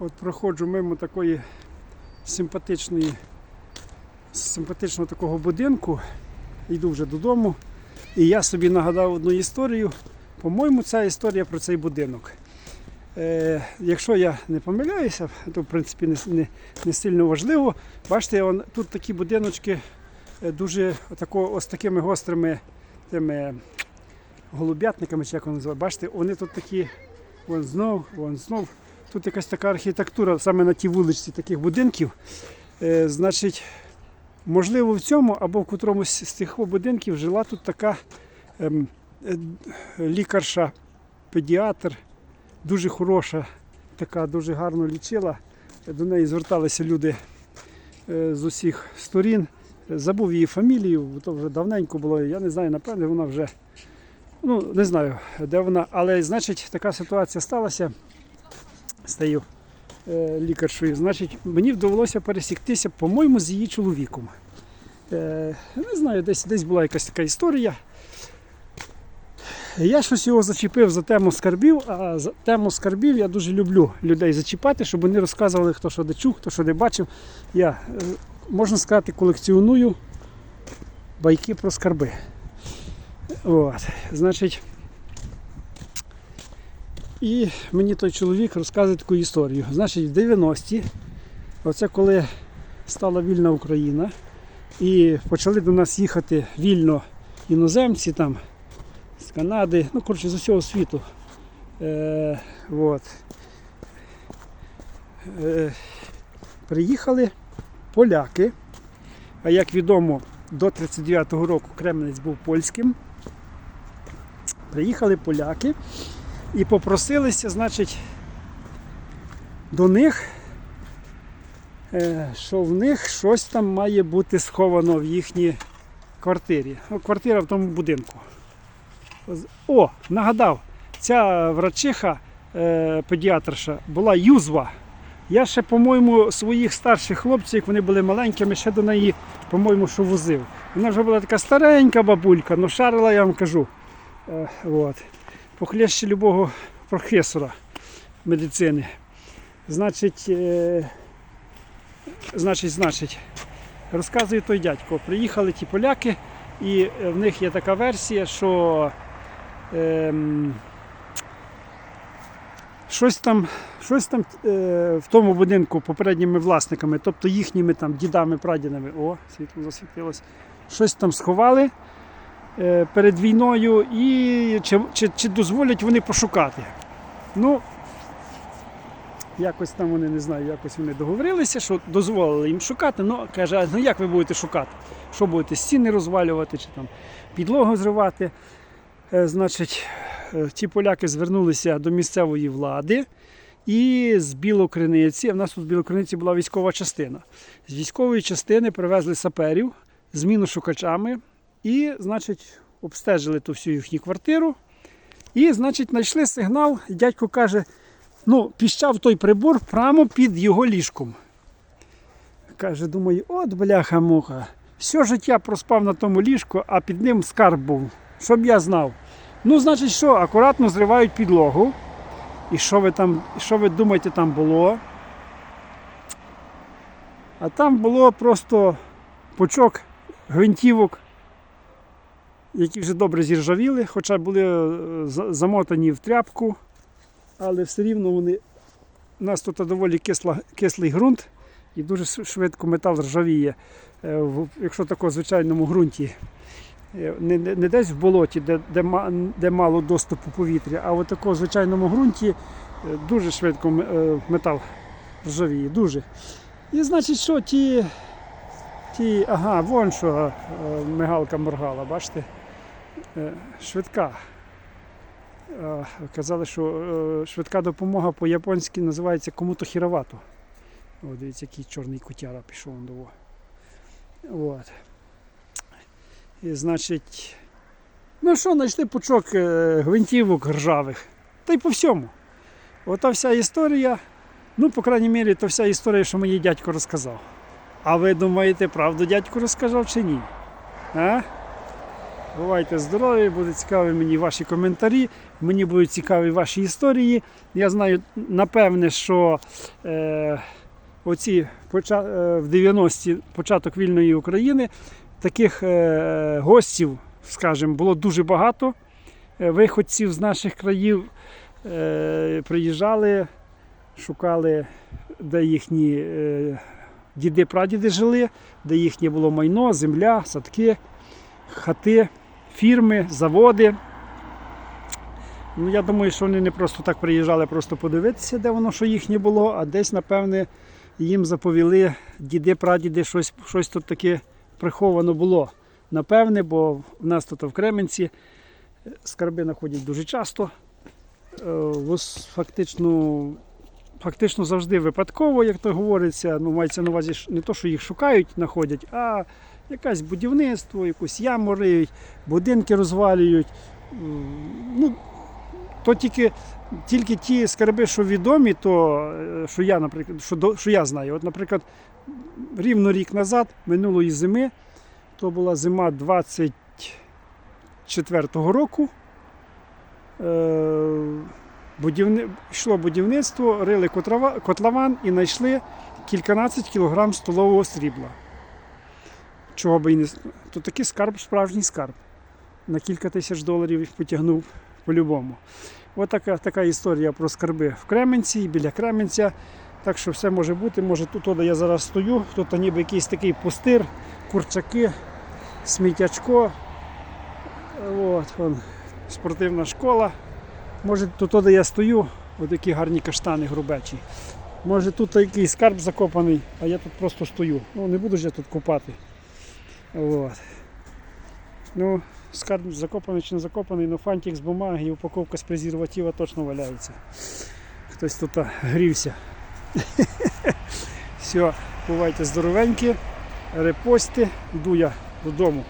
От проходжу мимо такої симпатичної, симпатичного такого будинку, йду вже додому. І я собі нагадав одну історію. По-моєму, ця історія про цей будинок. Е, якщо я не помиляюся, то в принципі не, не, не сильно важливо. Бачите, он, тут такі будиночки е, дуже отако, ось такими гострими тими голуб'ятниками, чи як вони називають. Бачите, вони тут такі, вон знов, вон знов. Тут якась така архітектура саме на тій вулиці таких будинків. Е, значить, можливо, в цьому або в котромусь з цих будинків жила тут така ем, е, лікарша, педіатр, дуже хороша, така дуже гарно лічила. До неї зверталися люди е, з усіх сторін. Забув її фамілію, бо то вже давненько було. Я не знаю, напевне, вона вже ну, не знаю, де вона, але значить така ситуація сталася тією е, лікаршою. Значить, мені довелося пересіктися, по-моєму, з її чоловіком. Е, не знаю, десь, десь була якась така історія. Я щось його зачепив за тему скарбів, а за тему скарбів я дуже люблю людей зачіпати, щоб вони розказували, хто що де чув, хто що де бачив. Я, е, можна сказати, колекціоную байки про скарби. От, значить, і мені той чоловік розказує таку історію. Значить, в 90-ті, оце коли стала вільна Україна, і почали до нас їхати вільно іноземці там з Канади, ну, коротше, з усього світу. Е, от. Е, приїхали поляки, а як відомо, до 39-го року Кремлець був польським. Приїхали поляки і попросилися, значить, до них, е, що в них щось там має бути сховано в їхній квартирі. Ну, квартира в тому будинку. О, нагадав, ця врачиха, е, педіатрша, була юзва. Я ще, по-моєму, своїх старших хлопців, як вони були маленькими, ще до неї, по-моєму, що возив. Вона вже була така старенька бабулька, ну шарила, я вам кажу. Е, от. Похлеще любого професора медицини. Значить, е, значить, значить, розказує той дядько. Приїхали ті поляки, і е, в них є така версія, що ем, щось там, щось там е, в тому будинку попередніми власниками, тобто їхніми там дідами, прадідами, о, світло засвітилось, щось там сховали е, перед війною і чи, чи, чи дозволять вони пошукати. Ну, якось там вони не знаю, якось вони договорилися, що дозволили їм шукати. Ну, каже, а ну як ви будете шукати? Що будете стіни розвалювати чи там підлогу зривати? Е, значить, е, ті поляки звернулися до місцевої влади. І з Білокриниці, в нас тут в Білокриниці була військова частина. З військової частини привезли саперів з міношукачами і, значить, обстежили ту всю їхню квартиру. І, значить, знайшли сигнал, дядько каже, ну, піщав той прибор прямо під його ліжком. Каже, думаю, от бляха-муха. Все життя проспав на тому ліжку, а під ним скарб був. Щоб я знав. Ну, значить, що, акуратно зривають підлогу. І що ви там, що ви думаєте, там було? А там було просто пучок гвинтівок, які вже добре зіржавіли, хоча були е, замотані в тряпку, але все рівно вони. У нас тут доволі кисла, кислий ґрунт і дуже швидко метал ржавіє, е, в- якщо в такому звичайному ґрунті. Е, Не, не, десь в болоті, де, де, де мало доступу повітря, а в такому звичайному ґрунті дуже швидко метал ржавіє, дуже. І значить, що ті, ті ага, вон що мигалка моргала, бачите? Е, Швидка. Е, Казали, що е, швидка допомога по-японськи називається кому-то хіровато. О, дивіться, який чорний котяра пішов до. От. І, значить, ну що, знайшли пучок гвинтівок ржавих. Та й по всьому. Ота вся історія, ну, по крайній мірі, то вся історія, що мені дядько розказав. А ви думаєте, правду дядько розказав чи ні? А? Бувайте здорові, буде цікаві мені ваші коментарі, мені будуть цікаві ваші історії. Я знаю, напевне, що е, оці поча- е, в 90-ті початок вільної України таких е, гостів, скажімо, було дуже багато. Е, Виходців з наших країв е, приїжджали, шукали, де їхні е, діди-прадіди жили, де їхнє було майно, земля, садки, хати, фірми, заводи. Ну, я думаю, що вони не просто так приїжджали просто подивитися, де воно що їхнє було, а десь, напевне, їм заповіли діди-прадіди, щось, щось тут таке приховано було. Напевне, бо в нас тут в Кременці скарби знаходять дуже часто. Е, Фактично, фактично завжди випадково, як то говориться. Ну, мається на увазі не то, що їх шукають, знаходять, а якесь будівництво, якусь яму риють, будинки розвалюють. Ну, то тільки, тільки ті скарби, що відомі, то е, що я, наприклад, що, що я знаю. От, наприклад, рівно рік назад, минулої зими, то була зима 24-го року. Е, будівни... Йшло будівництво, рили котлован і знайшли кільканадцять кілограм столового срібла. Чого би і не то такий скарб, справжній скарб. На кілька тисяч доларів потягнув по-любому. Ось така, така історія про скарби в Кременці і біля Кременця. Так що все може бути. Може тут, де я зараз стою, тут ніби якийсь такий пустир, курчаки, сміттячко. От, вон, спортивна школа. Може тут, де я стою, от такі гарні каштани грубечі. Може тут якийсь скарб закопаний, а я тут просто стою. Ну не буду ж я тут купати. От. Ну, скарб закопаний чи не закопаний, але фантик з бумаги і упаковка з презерватива точно валяється. Хтось тут грівся. Все, бувайте здоровенькі, репости, йду я додому.